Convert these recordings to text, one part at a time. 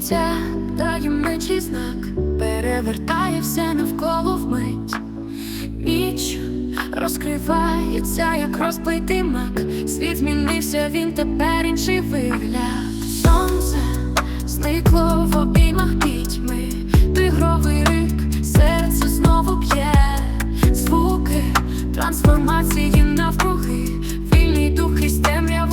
З'являється таємничий знак, перевертає все навколо вмить. Ніч розкривається, як розплитий мак. Світ змінився, він тепер інший вигляд. Сонце зникло в обіймах пітьми, тигровий рик, серце знову б'є, звуки трансформації навкруги, вільний дух із темряву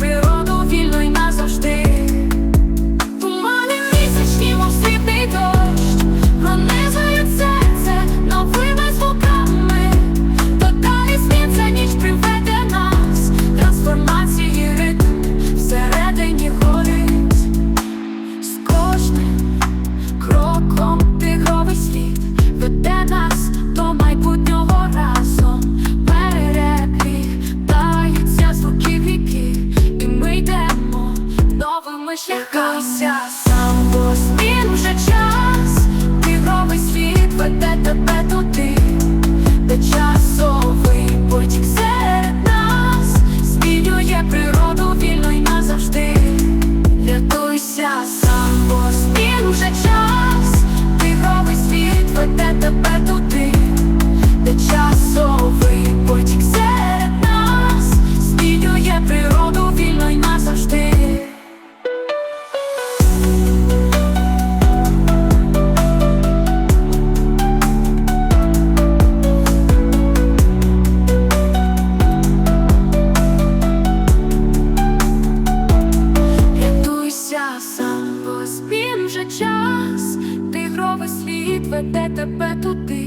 природу шляхами. сам, бо змін вже час, тигровий світ веде тебе туди, де часовий потік серед нас змінює природу вільно й назавжди. Рятуйся сам, бо змін вже час, тигровий світ веде тебе час, тигровий слід веде тебе туди,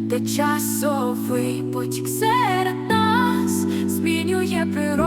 де часовий потік серед нас змінює природу.